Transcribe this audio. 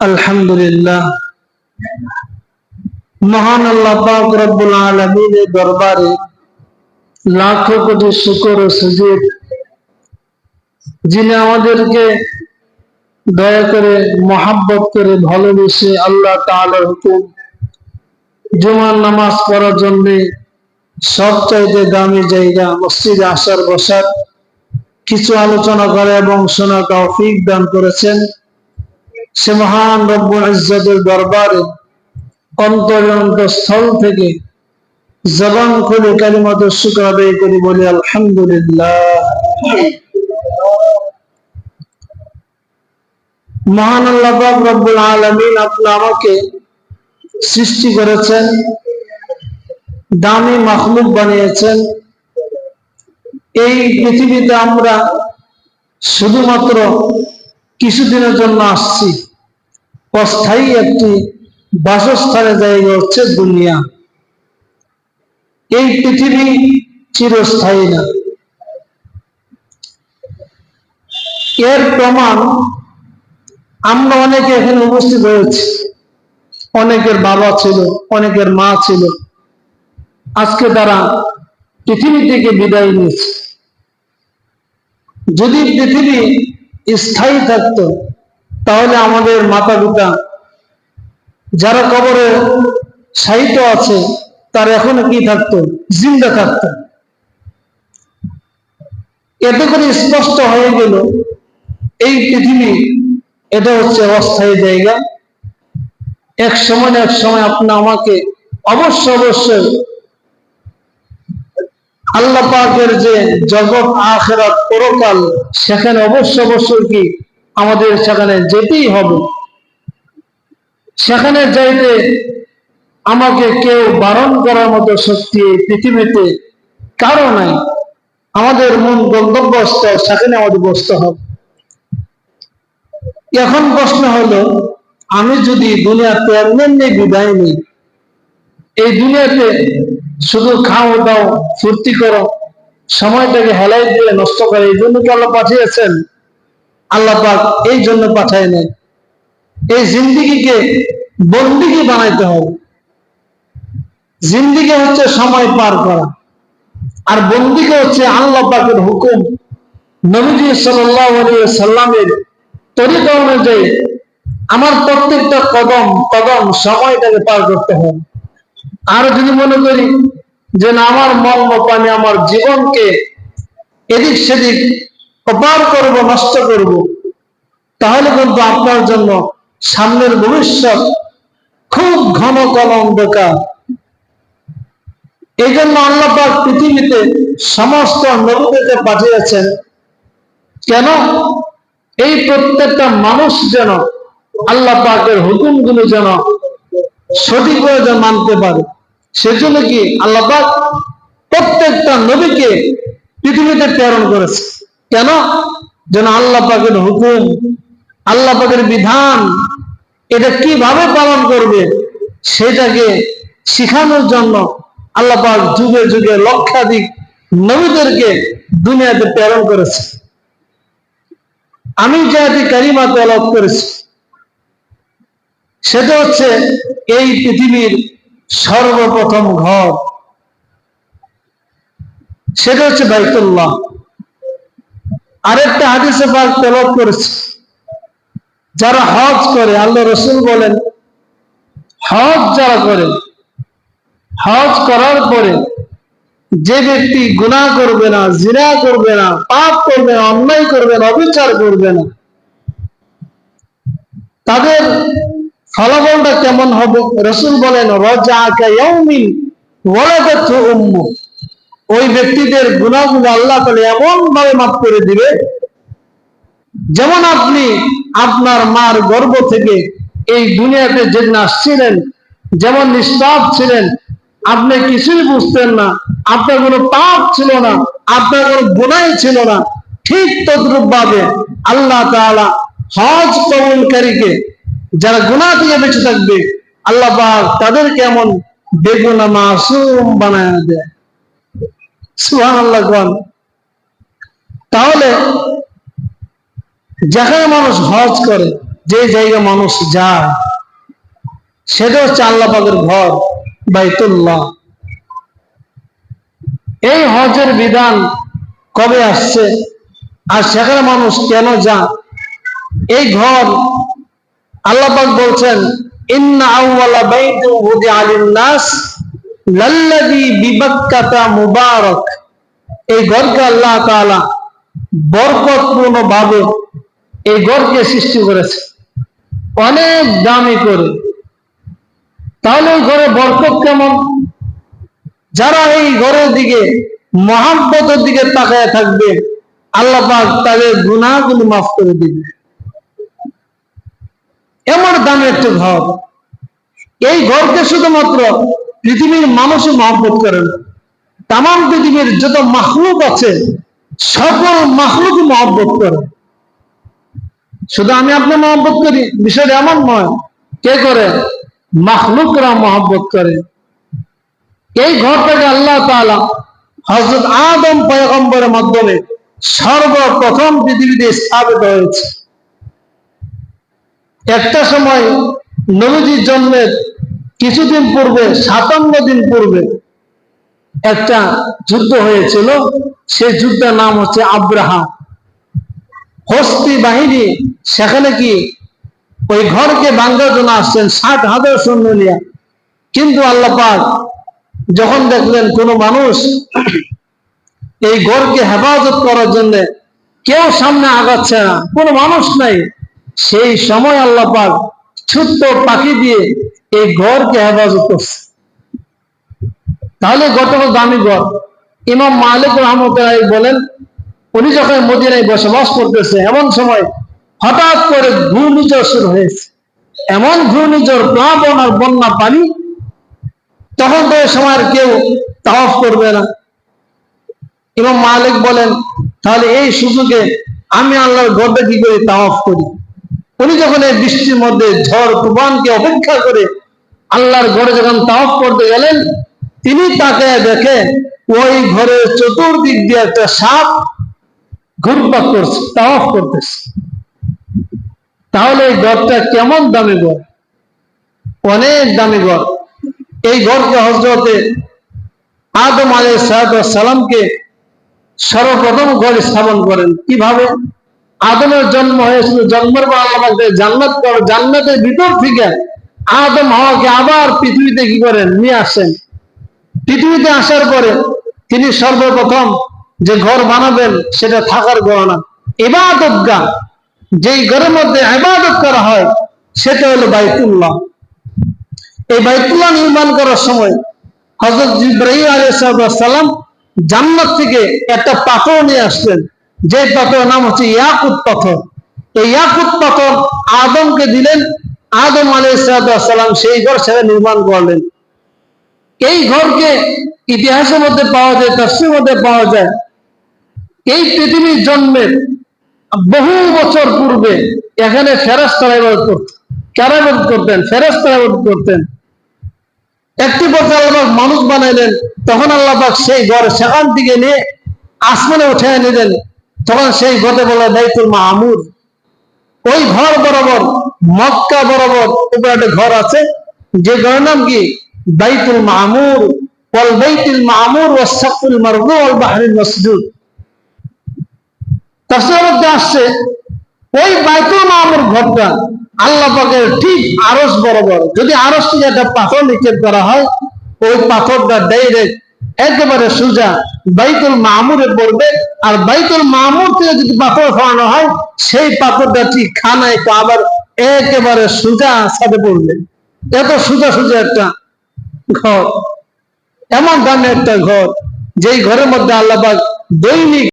আলহামদুলিল্লাহ। মহান আল্লাহ পাক রব্বুল আলমিনের দরবারে লাখো কোটি শুকর ও সুযোগ যিনি আমাদেরকে দয়া করে মহাব্বত করে ভালোবেসে আল্লাহ তাআলার হুকুম জুমার নামাজ পড়ার জন্য সবচাইতে দামি জায়গা মসজিদে আসার বসার কিছু আলোচনা করে এবং শোনা তৌফিক দান করেছেন। সে মহান রব্বুল ইজ্জতের দরবারে অন্তর স্থল থেকে জবান খুলে কালিমাত শুক্র আদায় করি, বলি আলহামদুলিল্লাহ। মহান আল্লাহ রব্বুল আলামিন আপনি আমাকে সৃষ্টি করেছেন, দামি মাখলুক বানিয়েছেন। এই পৃথিবীতে আমরা শুধুমাত্র কিছুদিনের জন্য আসছি। অস্থায়ী একটি বাসস্থানের জায়গা হচ্ছে দুনিয়া। এই পৃথিবী চিরস্থায়ী না। এর প্রমাণ আমরা অনেকে এখানে উপস্থিত হয়েছি। অনেকের বাবা ছিল, অনেকের মা ছিল। আজকে তারা পৃথিবী থেকে বিদায় নিয়েছে। যদি পৃথিবী স্থায়ী থাকতো তাহলে আমাদের মাতা পিতা যারা কবরে সাহিত্য আছে, তার এখনও কি থাকতো? জিন্দা থাকতো। এতে করে স্পষ্ট হয়ে গেল, এই পৃথিবী এটা হচ্ছে অস্থায়ী জায়গা। এক সময় এক সময় আপনি আমাকে অবশ্য অবশ্যই আল্লাহ পাকের যে জগৎ আখেরাত পরকাল, সেখানে অবশ্য অবশ্যই কি আমাদের সেখানে যেতেই হবে। সেখানে যাইতে আমাকে কেউ বারণ করার মতো শক্তি এই পৃথিবীতে কারও নাই। আমাদের মন গন্তব্যস্থল সেখানে আমাদের বসতে হবে। এখন প্রশ্ন হলো, আমি যদি দুনিয়াতে এমনি বিদায় নিই, এই দুনিয়াতে শুধু খাও, দাও, ফুর্তি করো, সময়টাকে হেলাই দিয়ে নষ্ট করে, এই জন্য কি আল্লাহ পাঠিয়েছেন? আল্লাহ পাক এই জন্য পাঠায় নেই এই জিন্দিগিকে বন্দিগি বানাইতে হবে। জিন্দিগি হচ্ছে সময় পার করা। আর বন্দিকে হচ্ছে আল্লাহ পাকের হুকুম। নবীজি সাল্লামের তরিকা অনুযায়ী আমার প্রত্যেকটা কদম কদম সময়টাকে পার করতে হবে। আর যদি মনে করি যে না, আমার মন পানি, আমার জীবনকে এদিক সেদিক অপার করব, নষ্ট করব, তাহলে কিন্তু আপনার জন্য সামনের ভবিষ্যৎ খুব ঘন ঘন অন্ধকার। এই জন্য আল্লাপাক পৃথিবীতে সমস্ত নবীদেরকে পাঠিয়েছেন, কেন? এই প্রত্যেকটা মানুষ যেন আল্লাহ পাকের হুকুমগুলো যেন যেন মানতে পারে। সেজন্য কি আল্লাহ প্রত্যেকটা নবীকে পৃথিবীতে প্রেরণ করেছে কেন? যেন আল্লাহ পাকের হুকুম, আল্লাহ পাকের বিধান, এটা কীভাবে পালন করবে সেটাকে শিখানোর জন্য আল্লাহ পাক যুগে যুগে লক্ষাধিক নবীদেরকে দুনিয়াতে প্রেরণ করেছে। আমি যে কারিমা তলব করেছি, সেটা হচ্ছে এই পৃথিবীর সর্বপ্রথম ঘর। সেটা হচ্ছে বাইতুল্লাহ। আরেকটা হাদিসে পাক তলব করেছে। যারা হজ করে, আল্লাহ রসুল বলেন, হজ যারা করে, হজ করার পরে যে ব্যক্তি গুণা করবে না, জিনা করবে না, পাপ করবে না, অন্যায় করবে না, অবিচার করবে না, তাদের ফলাফলটা কেমন হবে? রসুল বলেন ওই ব্যক্তিদের গুণাগুলো আল্লাহ তাহলে এমন ভাবে মাফ করে দিবে, যেমন আপনি আপনার মার গর্ব থেকে এই দুনিয়াতে যেদিন আসছিলেন, যেমন নিষ্পাপ ছিলেন, আপনি কিছুই বুঝতেন না, আপনার কোনো পাপ ছিল না, আপনার কোনো গুণাই ছিল না, ঠিক তদ্রুপ ভাবে আল্লাহ তাআলা হজ কবুলকারীকে যারা গুণা থেকে বেঁচে থাকবে, আল্লাহ তাদেরকে এমন বেগুনা মাসুম বানায় দেয় তাহলে যেখানে মানুষ হজ করে, যে জায়গা মানুষ যায়, সেটা হচ্ছে ঘর, বাইতুল্লাহ। এই হজের বিধান কবে আসছে আর সেখানে মানুষ কেন যায়? এই ঘর আল্লাহ বলছেন, ইন্না আউওয়ালা বাইতু লিন-নাস লাল্লাযী বিবাক্কাতা মুবারক। এই ঘরকে আল্লাহ তাআলা বরকতপূর্ণ ভাবে এই ঘরকে সৃষ্টি করেছে। অনেক দামি করে। তাহলে এই ঘরে বরকত কেমন? যারা এই ঘরের দিকে, মহাব্বতের দিকে তাকায় থাকবে, আল্লাহ পাক তাদের গুনাহগুলো মাফ করে দিবে। এমন দামি একটি ঘর। এই ঘরকে শুধুমাত্র পৃথিবীর মানুষই মহব্বত করে না তাম পৃথিবীর যত মাহলুক আছে, সকল মাহলুক মহব্বত করে শুধু আমি আপনি মহব্বত করি, বিষয়টা এমন নয়, কে করে? মাহলুকরা মহব্বত করে। এই ঘরটাকে আল্লাহ তাআলা হজরত আদম পয়গম্বরের মাধ্যমে সর্বপ্রথম পৃথিবীতে স্থাপিত হয়েছে। একটা সময় নবীজির জন্মের কিছুদিন পূর্বে, সাতান্ন দিন পূর্বে একটা যুদ্ধ হয়েছিল। সেই যুদ্ধের নাম হচ্ছে আব্রাহাম। হস্তি বাহিনী, সেখানে কি ওই ঘরকে বাংলার জন্য আসছেন, ষাট হাজার সৈন্য নিয়ে। কিন্তু আল্লাহ পাক যখন দেখলেন কোন মানুষ এই ঘরকে হেফাজত করার জন্য কেউ সামনে আগাচ্ছে না, কোনো মানুষ নাই, সেই সময় আল্লাহ পাক ছোট্ট পাখি দিয়ে এই ঘরকে হেফাজত করছে। তাহলে গতকাল দামি ঘর। ইমাম মালিক রহমতুল্লাহ বলেন, উনি যখন মদিনায় বসবাস করতেছে, এমন সময় হঠাৎ করে ঘূর্ণিঝড় শুরু হয়েছে। এমন ঘূর্ণিঝড়, প্লাবন আর বন্যা পানি, তখন তো এই সময় কেউ তাওয়াফ করবে না। ইমাম মালিক বলেন, তাহলে এই সুযোগে আমি আল্লাহর ঘরটা কি করে তাওয়াফ করি? উনি যখন এই বৃষ্টির মধ্যে ঝড় তুফানকে অপেক্ষা করে আল্লাহর ঘরে যখন তাওয়াফ করতে গেলেন, তিনি তাকে দেখে ওই ঘরের চতুর্দিক দিয়ে একটা সাপ ঘুরপাক করছে, তাওয়াফ করতেছে। তাহলে এই ঘরটা কেমন দামি ঘর? অনেক দামি ঘর। এই ঘরকে হজরতে আদম আলী সালামকে সর্বপ্রথম ঘর স্থাপন করেন। কীভাবে? আদমের জন্ম হয়েছিল, জন্মের পর আল্লাহ জান্নাত কর জান্নাতের ভিতর থেকে আদম হওয়াকে আবার পৃথিবীতে কি করেন? নিয়ে আসেন। পৃথিবীতে আসার পরে তিনি সর্বপ্রথম যে ঘর বানাবেন, সেটা থাকার ঘর না এবাদত গা যেই ঘরের মধ্যে ইবাদত করা হয়, সেটা হলো বাইতুল্লাহ। এই বাইতুল্লাহ নির্মাণ করার সময় হজরত ইব্রাহিম আলাইসালাম জান্নাত থেকে একটা পাথর নিয়ে আসলেন। যে পাথরের নাম হচ্ছে ইয়াকুত পাথর। এই ইয়াকুত পাথর আদমকে দিলেন। আদম আলাইসালাম সেই ঘর সেটা নির্মাণ করলেন। এই ঘরকে ইতিহাসের মধ্যে পাওয়া যায় তফসির মধ্যে পাওয়া যায়। এই পৃথিবীর জন্মের বহু বছর পূর্বে এখানে ফেরাস্তারা ইবাদত করতেন কারা ইবাদত করতেন? ফেরাস্তারা ইবাদত করতেন। একটি বছর আল্লাহ মানুষ বানাইলেন। তখন আল্লাহ সেই ঘর সেখান থেকে নিয়ে আসমানে উঠে নিলেন। তখন সেই ঘরে বলে দায়িত্বুল মাহমুদ ওই ঘর বরাবর, মক্কা বরাবর উপরে একটা ঘর আছে, যে ঘরের নাম কি? বাইতুল মামুর। ওয়াল বাইতুল মামুর ওয়াস সাকফুল মারফু ওয়াল বাহরুল মাসজুদ। তাফসীরের মধ্যে আসছে, ওই বাইতুল মামুর ঘরটা আল্লাহ পাকের ঠিক আরস বরাবর, যদি আরস থেকে একটা পাথর নিক্ষেপ করা হয়, ওই পাথরটা ডাইরেক্ট একেবারে সোজা বাইতুল মামুরে পড়বে, আর বাইতুল মামুর থেকে যদি পাথর খাওয়ানো হয়, সেই পাথরটা ঠিক খানায় আবার একেবারে সোজা সাথে পড়বে। এত সোজা সোজা একটা ঘর, এমন দামে একটা ঘর, যেই ঘরের মধ্যে আল্লাহ দৈনিক